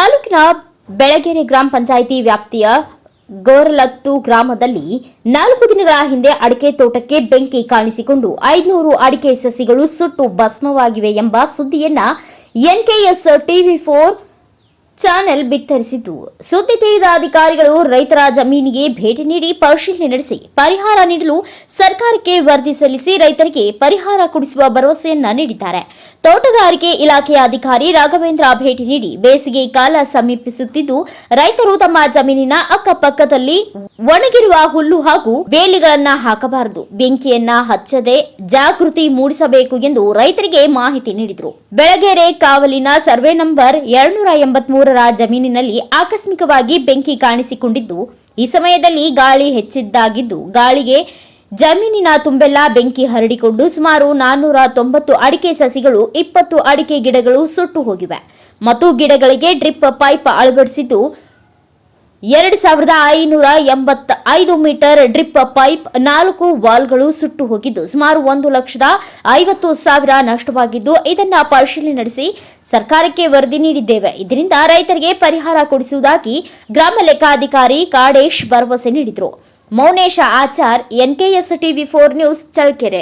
ತಾಲೂಕಿನ ಬೆಳಗೆರೆ ಗ್ರಾಮ ಪಂಚಾಯಿತಿ ವ್ಯಾಪ್ತಿಯ ಗೋರಲತ್ತು ಗ್ರಾಮದಲ್ಲಿ ನಾಲ್ಕು ದಿನಗಳ ಹಿಂದೆ ಅಡಿಕೆ ತೋಟಕ್ಕೆ ಬೆಂಕಿ ಕಾಣಿಸಿಕೊಂಡು ಐದುನೂರು ಅಡಿಕೆ ಸಸಿಗಳು ಸುಟ್ಟು ಭಸ್ಮವಾಗಿವೆ ಎಂಬ ಸುದ್ದಿಯನ್ನ ಎನ್ಕೆಎಸ್ ಟಿವಿ ಫೋರ್ ಚಾನೆಲ್ ಬಿತ್ತರಿಸಿತು. ಸುದ್ದಿ ತಿಳಿದ ಅಧಿಕಾರಿಗಳು ರೈತರ ಜಮೀನಿಗೆ ಭೇಟಿ ನೀಡಿ ಪರಿಶೀಲನೆ ನಡೆಸಿ ಪರಿಹಾರ ನೀಡಲು ಸರ್ಕಾರಕ್ಕೆ ವರದಿ ಸಲ್ಲಿಸಿ ರೈತರಿಗೆ ಪರಿಹಾರ ಕೊಡಿಸುವ ಭರವಸೆಯನ್ನ ನೀಡಿದ್ದಾರೆ. ತೋಟಗಾರಿಕೆ ಇಲಾಖೆಯ ಅಧಿಕಾರಿ ರಾಘವೇಂದ್ರ ಭೇಟಿ ನೀಡಿ ಬೇಸಿಗೆ ಕಾಲ ಸಮೀಪಿಸುತ್ತಿದ್ದು, ರೈತರು ತಮ್ಮ ಜಮೀನಿನ ಅಕ್ಕಪಕ್ಕದಲ್ಲಿ ಒಣಗಿರುವ ಹುಲ್ಲು ಹಾಗೂ ಬೇಲಿಗಳನ್ನ ಹಾಕಬಾರದು. ಬೆಂಕಿಯನ್ನ ಹಚ್ಚದೆ ಜಾಗೃತಿ ಮೂಡಿಸಬೇಕು ಎಂದು ರೈತರಿಗೆ ಮಾಹಿತಿ ನೀಡಿದರು. ಬೆಳಗೆರೆ ಕಾವಲಿನ ಸರ್ವೆ ನಂಬರ್ ಎರಡ್ನೂರ ಎಂಬತ್ಮೂರರ ಜಮೀನಿನಲ್ಲಿ ಆಕಸ್ಮಿಕವಾಗಿ ಬೆಂಕಿ ಕಾಣಿಸಿಕೊಂಡಿದ್ದು, ಈ ಸಮಯದಲ್ಲಿ ಗಾಳಿ ಹೆಚ್ಚಿದ್ದಾಗಿದ್ದು, ಗಾಳಿಗೆ ಜಮೀನಿನ ತುಂಬೆಲ್ಲ ಬೆಂಕಿ ಹರಡಿಕೊಂಡು ಸುಮಾರು ನಾನ್ನೂರ ತೊಂಬತ್ತು ಅಡಿಕೆ ಸಸಿಗಳು, ಇಪ್ಪತ್ತು ಅಡಿಕೆ ಗಿಡಗಳು ಸುಟ್ಟು ಹೋಗಿವೆ. ಮತ್ತು ಗಿಡಗಳಿಗೆ ಡ್ರಿಪ್ ಪೈಪ್ ಅಳವಡಿಸಿದ್ದು ಎರಡು ಸಾವಿರದ ಐನೂರ ಎಂಬತ್ತ ಐದು ಮೀಟರ್ ಡ್ರಿಪ್ ಪೈಪ್ ನಾಲ್ಕು ವಾಲ್ಗಳು ಸುಟ್ಟು ಹೋಗಿದ್ದು, ಸುಮಾರು ಒಂದು ಲಕ್ಷದ ಐವತ್ತು ಸಾವಿರ ನಷ್ಟವಾಗಿದ್ದು, ಇದನ್ನ ಪರಿಶೀಲನೆ ನಡೆಸಿ ಸರ್ಕಾರಕ್ಕೆ ವರದಿ ನೀಡಿದ್ದೇವೆ. ಇದರಿಂದ ರೈತರಿಗೆ ಪರಿಹಾರ ಕೊಡಿಸುವುದಾಗಿ ಗ್ರಾಮ ಲೆಕ್ಕಾಧಿಕಾರಿ ಕಾಡೇಶ್ ಭರವಸೆ ನೀಡಿದರು. Mounesh Achar, NKS TV four news, Challakere.